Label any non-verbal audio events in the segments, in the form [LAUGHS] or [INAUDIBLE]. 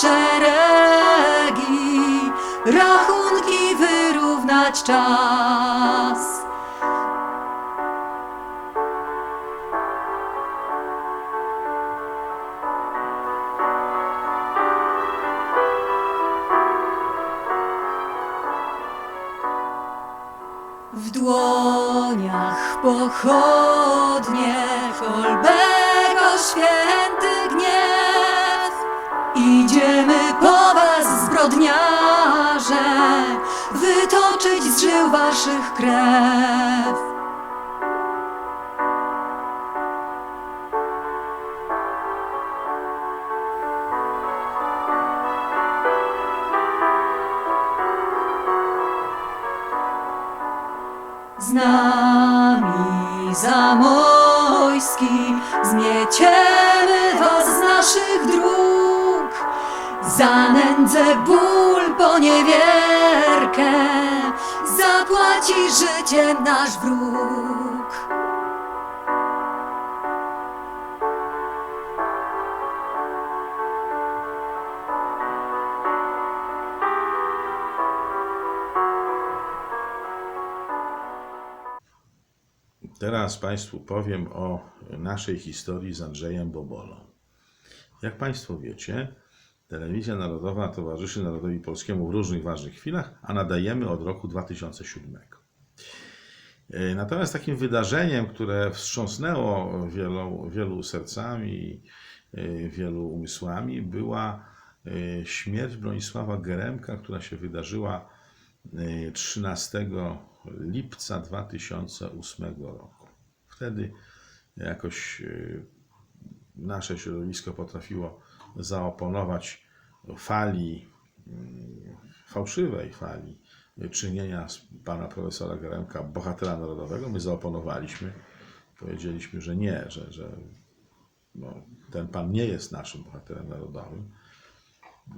Szeregi, rachunki wyrównać czas. W dłoniach pochodnie Kolbego święty zbrodniarze, wytoczyć z żył waszych krew. Za nędzę, ból, poniewierkę, zapłaci życiem nasz wróg. Teraz Państwu powiem o naszej historii z Andrzejem Bobolą. Jak Państwo wiecie, Telewizja Narodowa towarzyszy Narodowi Polskiemu w różnych ważnych chwilach, a nadajemy od roku 2007. E, Natomiast takim wydarzeniem, które wstrząsnęło wielu, wielu sercami, e, wielu umysłami, była e, śmierć Bronisława Geremka, która się wydarzyła e, 13 lipca 2008 roku. Wtedy jakoś nasze środowisko potrafiło zaoponować fali, mm, fałszywej fali czynienia z pana profesora Geremka bohatera narodowego. My zaoponowaliśmy, powiedzieliśmy, że nie, że, że no, ten pan nie jest naszym bohaterem narodowym.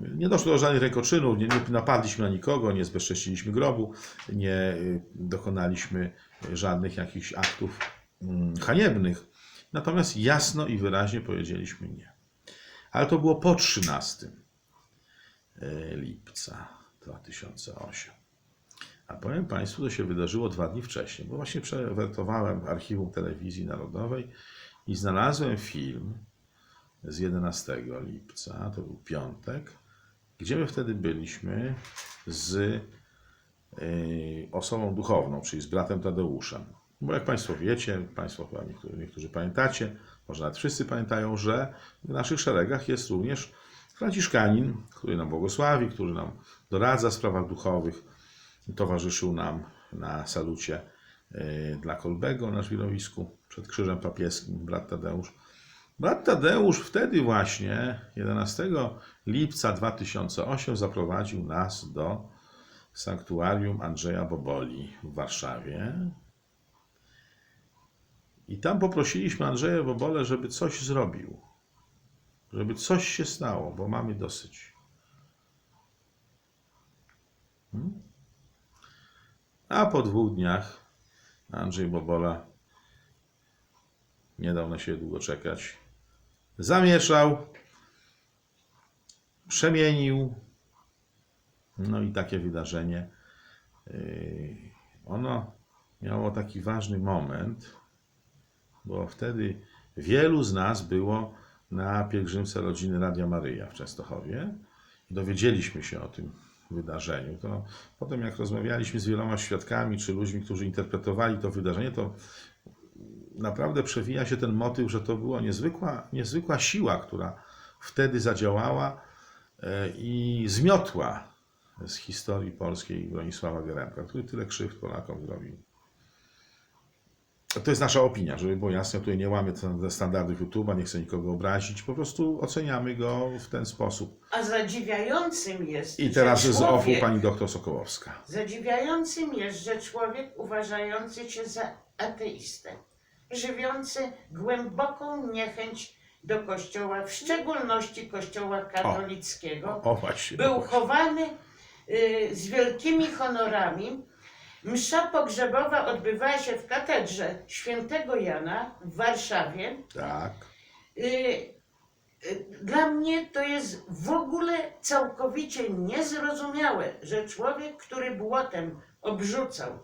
Nie doszło do żadnych rękoczynów, nie, nie napadliśmy na nikogo, nie zbezcześciliśmy grobu, nie y, dokonaliśmy żadnych jakichś aktów mm, haniebnych. Natomiast jasno i wyraźnie powiedzieliśmy nie. Ale to było po 13 y, lipca 2008. A powiem Państwu, to się wydarzyło dwa dni wcześniej, bo właśnie przewertowałem w archiwum telewizji narodowej i znalazłem film z 11 lipca, to był piątek, gdzie my wtedy byliśmy z y, osobą duchowną, czyli z bratem Tadeuszem. Bo jak Państwo wiecie, Państwo chyba niektórzy, niektórzy pamiętacie, może nawet wszyscy pamiętają, że w naszych szeregach jest również Franciszkanin, który nam błogosławi, który nam doradza w sprawach duchowych. Towarzyszył nam na salucie y, dla Kolbego na żwirowisku przed krzyżem papieskim, brat Tadeusz. Brat Tadeusz wtedy właśnie, 11 lipca 2008, zaprowadził nas do sanktuarium Andrzeja Boboli w Warszawie. I tam poprosiliśmy Andrzeja Bobolę, żeby coś zrobił. Żeby coś się stało, bo mamy dosyć. Hmm? A po dwóch dniach Andrzej Bobola nie dał na siebie długo czekać. Zamieszał, przemienił. No i takie wydarzenie. yy, Ono miało taki ważny moment, bo wtedy wielu z nas było na pielgrzymce rodziny Radia Maryja w Częstochowie i dowiedzieliśmy się o tym wydarzeniu. To potem, jak rozmawialiśmy z wieloma świadkami czy ludźmi, którzy interpretowali to wydarzenie, to naprawdę przewija się ten motyw, że to była niezwykła, niezwykła siła, która wtedy zadziałała e, i zmiotła z historii polskiej Bronisława Geremka, który tyle krzywd Polakom zrobił. To jest nasza opinia, żeby było jasne, tutaj nie te standardów YouTube'a, nie chcę nikogo obrazić, po prostu oceniamy go w ten sposób. A zadziwiającym jest, I teraz że z OFU człowiek, pani doktor Sokołowska. zadziwiającym jest, że człowiek uważający się za ateistę, żywiący głęboką niechęć do Kościoła, w szczególności Kościoła katolickiego, O właśnie. był chowany y, z wielkimi honorami. Msza pogrzebowa odbywała się w katedrze świętego Jana w Warszawie. Tak. Y, y, dla mnie to jest w ogóle całkowicie niezrozumiałe, że człowiek, który błotem obrzucał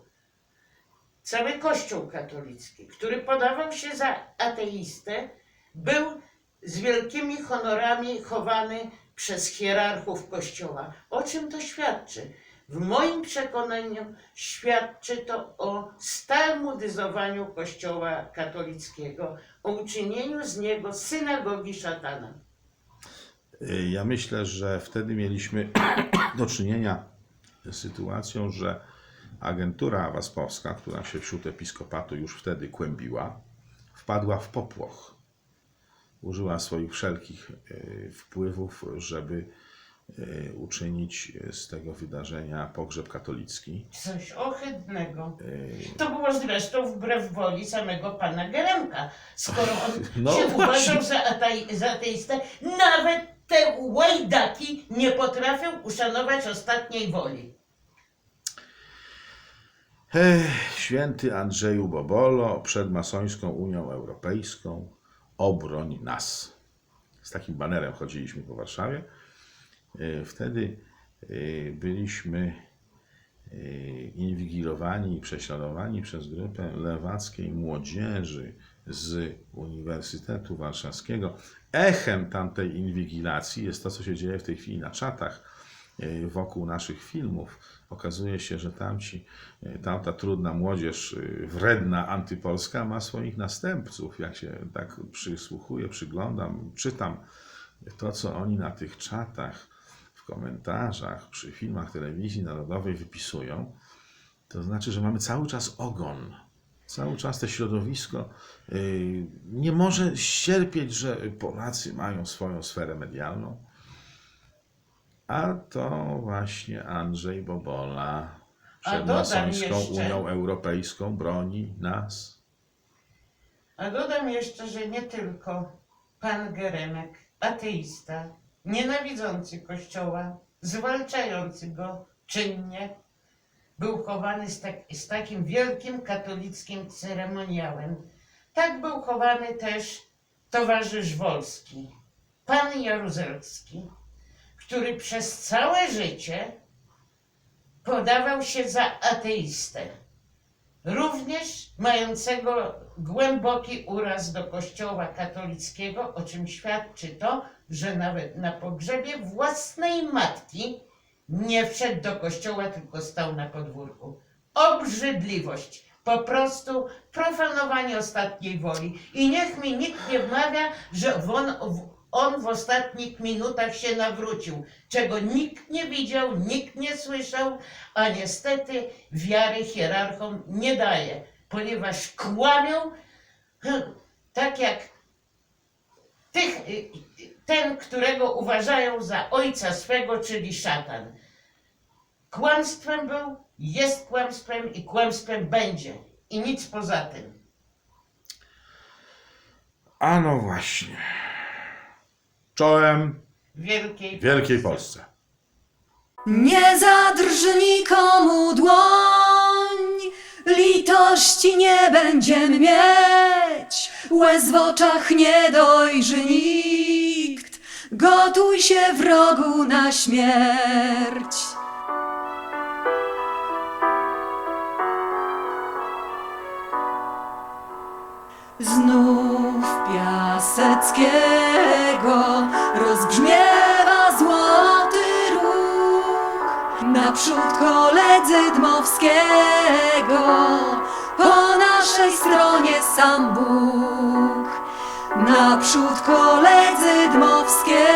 cały Kościół katolicki, który podawał się za ateistę, był z wielkimi honorami chowany przez hierarchów Kościoła. O czym to świadczy? W moim przekonaniu świadczy to o stalmudyzowaniu Kościoła katolickiego, o uczynieniu z niego synagogi szatana. Ja myślę, że wtedy mieliśmy [CLEARS THROAT] do czynienia z sytuacją, że agentura waspowska, która się wśród episkopatu już wtedy kłębiła, wpadła w popłoch. Użyła swoich wszelkich y, wpływów, żeby uczynić z tego wydarzenia pogrzeb katolicki. Coś ohydnego. Y, To było zresztą wbrew woli samego pana Geremka. Skoro on [LAUGHS] No się właśnie. uważał za, za ateistę, nawet te łajdaki nie potrafią uszanować ostatniej woli. Ech, święty Andrzeju Bobolo, przed masońską Unią Europejską, obroń nas. Z takim banerem chodziliśmy po Warszawie. E, Wtedy e, byliśmy e, inwigilowani i prześladowani przez grupę lewackiej młodzieży z Uniwersytetu Warszawskiego. Echem tamtej inwigilacji jest to, co się dzieje w tej chwili na czatach wokół naszych filmów. Okazuje się, że tamci, tamta trudna młodzież, wredna, antypolska, ma swoich następców. Jak się tak przysłuchuję, przyglądam, czytam to, co oni na tych czatach, komentarzach, przy filmach telewizji narodowej wypisują, to znaczy, że mamy cały czas ogon. Cały czas to środowisko y, nie może ścierpieć, że Polacy mają swoją sferę medialną. A to właśnie Andrzej Bobola przed masońską Unią Europejską broni nas. A dodam jeszcze, że nie tylko pan Geremek, ateista, nienawidzący Kościoła, zwalczający go czynnie, był chowany z, tak, z takim wielkim katolickim ceremoniałem. Tak był chowany też towarzysz Wolski, pan Jaruzelski, który przez całe życie podawał się za ateistę również mającego głęboki uraz do Kościoła katolickiego, o czym świadczy to, że nawet na pogrzebie własnej matki nie wszedł do kościoła, tylko stał na podwórku. Obrzydliwość, po prostu profanowanie ostatniej woli. I niech mi nikt nie wmawia, że on, on w ostatnich minutach się nawrócił, czego nikt nie widział, nikt nie słyszał, a niestety wiary hierarchom nie daje, ponieważ kłamią, hm, tak jak tych, y, y, ten, którego uważają za ojca swego, czyli szatan. Kłamstwem był, jest kłamstwem i kłamstwem będzie. I nic poza tym. A no właśnie. Czołem Wielkiej, Wielkiej Polsce. Nie zadrż nikomu dłoń, litości nie będziemy mieć, łez w oczach nie dojrzy nikt, gotuj się wrogu na śmierć. Znów Piaseckiego rozbrzmiewa złoty róg. Naprzód koledzy Dmowskiego, po naszej stronie sam Bóg. Naprzód koledzy Dmowskiego,